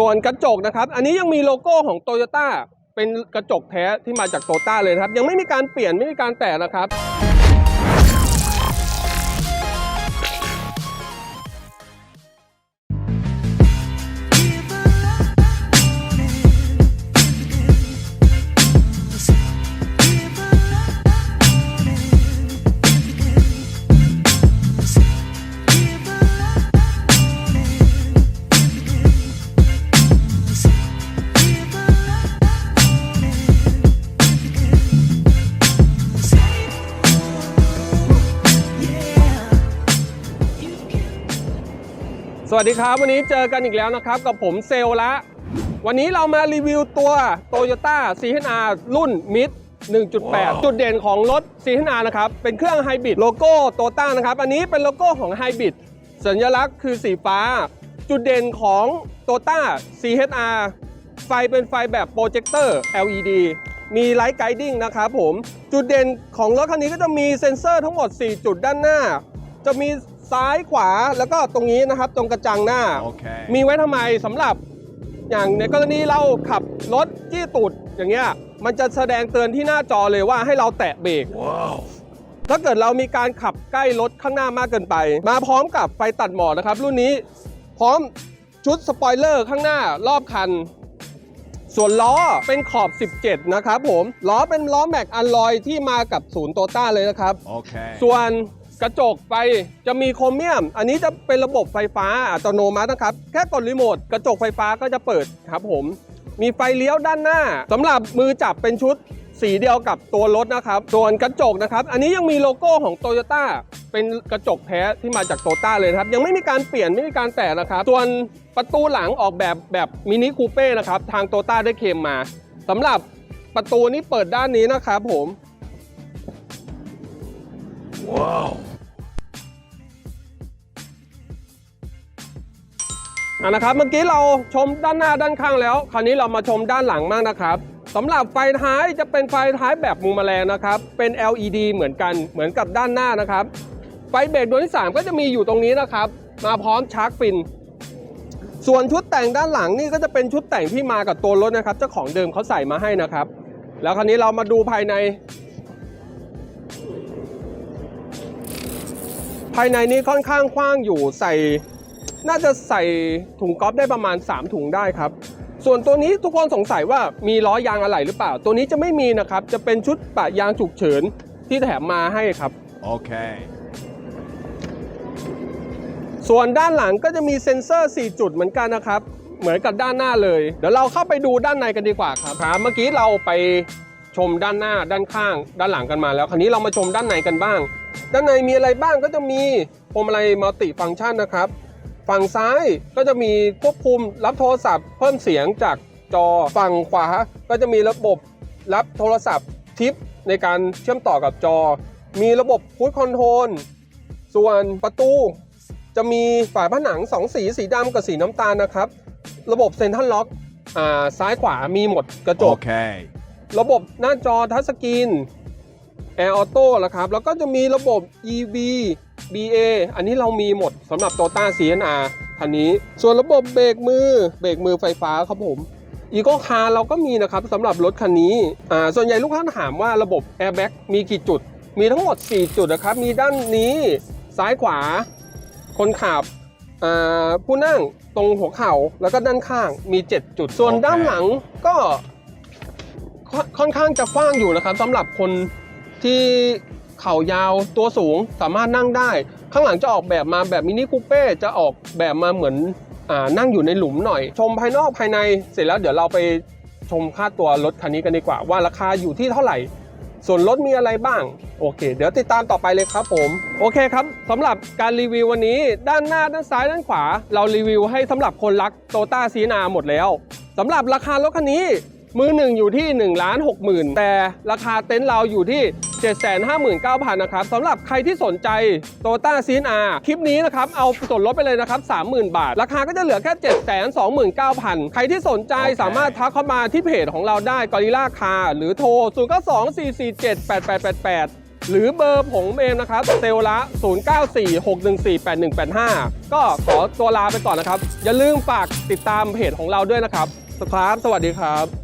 ส่วนกระจกนะครับ อันนี้ยังมีโลโก้ของโตโยต้าเป็นกระจกแท้ที่มาจากโตต้าเลยครับ ยังไม่มีการเปลี่ยนไม่มีการแตะนะครับ วัสดีครับ วันนี้เจอกันอีกแล้วนะครับ กับผมเซลละ วันนี้เรามารีวิวตัว Toyota CHR รุ่น Mid 1.8 จุดเด่นของรถ CHR นะครับ เป็นเครื่องไฮบริดโลโก้โตต้านะครับ อันนี้เป็นโลโก้ของไฮบริดสัญลักษณ์คือสีฟ้า จุดเด่นของโตต้า CHR ไฟเป็นไฟแบบโปรเจคเตอร์ LED มีไลท์ไกดิ้งนะครับผม จุดเด่นของรถคันนี้ก็จะมีเซ็นเซอร์ทั้งหมด 4 จุดด้านหน้า จะมี ซ้ายขวาแล้วก็ตรงนี้นะครับ ตรงกระจังหน้า Okay. มีไว้ทำไมสำหรับอย่างในกรณีเราขับรถจี้ตูดอย่างเงี้ยมันจะแสดงเตือนที่หน้าจอเลยว่าให้เราแตะเบรก Wow. ถ้าเกิดเรามีการขับใกล้รถข้างหน้ามากเกินไป มาพร้อมกับไฟตัดหมอกนะครับ รุ่นนี้พร้อมชุดสปอยเลอร์ข้างหน้ารอบคัน ส่วนล้อเป็นขอบ 17 นะครับผม ล้อเป็นล้อแม็กอันลอยที่มากับศูนย์โตต้าเลยนะครับ Okay. ส่วน กระจกไฟจะมีโครเมียม อันนี้จะเป็นระบบไฟฟ้าอัตโนมัตินะครับ แค่กดรีโมทกระจกไฟฟ้าก็จะเปิดครับผม มีไฟเลี้ยวด้านหน้าสำหรับมือจับเป็นชุดสีเดียวกับตัวรถนะครับ ส่วนกระจกนะครับ อันนี้ยังมีโลโก้ของโตโยต้าเป็นกระจกแท้ที่มาจากโตต้าเลยครับ ยังไม่มีการเปลี่ยนไม่มีการแตะนะครับ ส่วนประตูหลังออกแบบแบบมินิคูเป้นะครับ ทางโตต้าได้เคลมมาสำหรับประตูนี้เปิดด้านนี้นะครับผม Wow. อะนะครับเมื่อกี้เราชมด้านหน้าด้านข้างแล้ว คราวนี้เรามาชมด้านหลังบ้างนะครับสำหรับไฟท้ายจะเป็นไฟท้ายแบบมุมแมลงนะครับ เป็น LED เหมือนกันเหมือนกับด้านหน้านะครับ ไฟเบรกดวงที่ 3 ก็จะมีอยู่ตรงนี้นะครับ มาพร้อมชาร์จฟิน ส่วนชุดแต่งด้านหลังนี่ก็จะเป็นชุดแต่งที่มากับตัวรถนะครับ เจ้าของเดิมเขาใส่มาให้นะครับ แล้วคราวนี้เรามาดูภายใน ภายในนี้ค่อนข้างกว้างอยู่ใส่ น่าจะใส่ถุงก๊อฟได้ประมาณ 3 ถุงได้ครับ ส่วนตัวนี้ทุกคนสงสัยว่ามีล้อยางอะไหล่หรือเปล่า ตัวนี้จะไม่มีนะครับ จะเป็นชุดปะยางฉุกเฉินที่แถมมาให้ครับ Okay. ส่วนด้านหลังก็จะมีเซ็นเซอร์ 4 จุดเหมือนกันนะครับ เหมือนกับด้านหน้าเลย เดี๋ยวเราเข้าไปดูด้านในกันดีกว่าครับครับเมื่อกี้เราไปชมด้านหน้าด้านข้าง ด้านหลังกันมาแล้ว คราวนี้เรามาชมด้านในกันบ้าง ด้านในมีอะไรบ้างก็จะมีพวงมาลัยมัลติฟังก์ชันนะครับ ฝั่งซ้ายก็จะมีควบคุมรับโทรศัพท์ เพิ่มเสียงจากจอฝั่งขวา ก็จะมีระบบรับโทรศัพท์ทิปในการเชื่อมต่อกับจอ มีระบบคูดคอนโทรลส่วนประตู จะมีฝาผนัง 2 สีสีดำกับสีน้ำตาลนะครับ ระบบเซ็นทรัลล็อกอ่าซ้ายขวามีหมดกระจก Okay. ระบบหน้าจอทัชสกรีน แอร์ออโต้แล้วครับ แล้วก็จะมีระบบ EV BA อันนี้เรามีหมดสำหรับ Toyota CNR คันนี้ ส่วนระบบเบรกมือเบรกมือไฟฟ้าครับผมอีโ c คาร์เราก็มีนะครับสำหรับรถคันนี้อ่าส่วนใหญ่ลูกค้าถามว่าระบบ Airbag มีกี่จุด มีทั้งหมด 4 จุดนะครับ มีด้านนี้ซ้ายขวา คนขับอ่าผู้นั่งตรงหัวเข่าแล้วก็ด้านข้างมี 7 จุด ส่วนโอเคด้านหลังก็ค่อนค่อนข้างจะกว้างอยู่นะครับสำหรับคน ที่เข่ายาวตัวสูงสามารถนั่งได้ ข้างหลังจะออกแบบมาแบบมินิคูเป้จะออกแบบมาเหมือนอนั่งอยู่ในหลุมหน่อย ชมภายนอกภายในเสร็จแล้วเดี๋ยวเราไปชมค่าตัวรถคันนี้กันดีกว่า ว่าราคาอยู่ที่เท่าไหร่ ส่วนรถมีอะไรบ้าง โอเค เดี๋ยวติดตามต่อไปเลยครับผม โอเคครับสำหรับการรีวิววันนี้ ด้านหน้าด้านซ้ายด้านขวา เรารีวิวให้สำหรับคนรักโตต้าซีนาหมดแล้วสำหรับราคารถคันนี้มือหนึ่งอยู่ที่1นึ่งล้านหกหมื่นแต่ราคาเต็นท์เราอยู่ที่ 7 5 9 0 0 0นะครับสำหรับใครที่สนใจโตต้าซีนาคลิปนี้นะครับ เอาส่วนลดไปเลยนะครับ 30,000 บาท ราคาก็จะเหลือแค่ 7 2 9 0 0 0 ใครที่สนใจโอเคสามารถทักเข้ามาที่เพจของเราได้กอริล่าคาหรือโทร 0 9 2 4 4 7 8 8 8 8หรือเบอร์ผมเองนะครับ เซลละ 0946148185 ก็ขอตัวลาไปก่อนนะครับ อย่าลืมฝากติดตามเพจของเราด้วยนะครับ ครับ สวัสดีครับ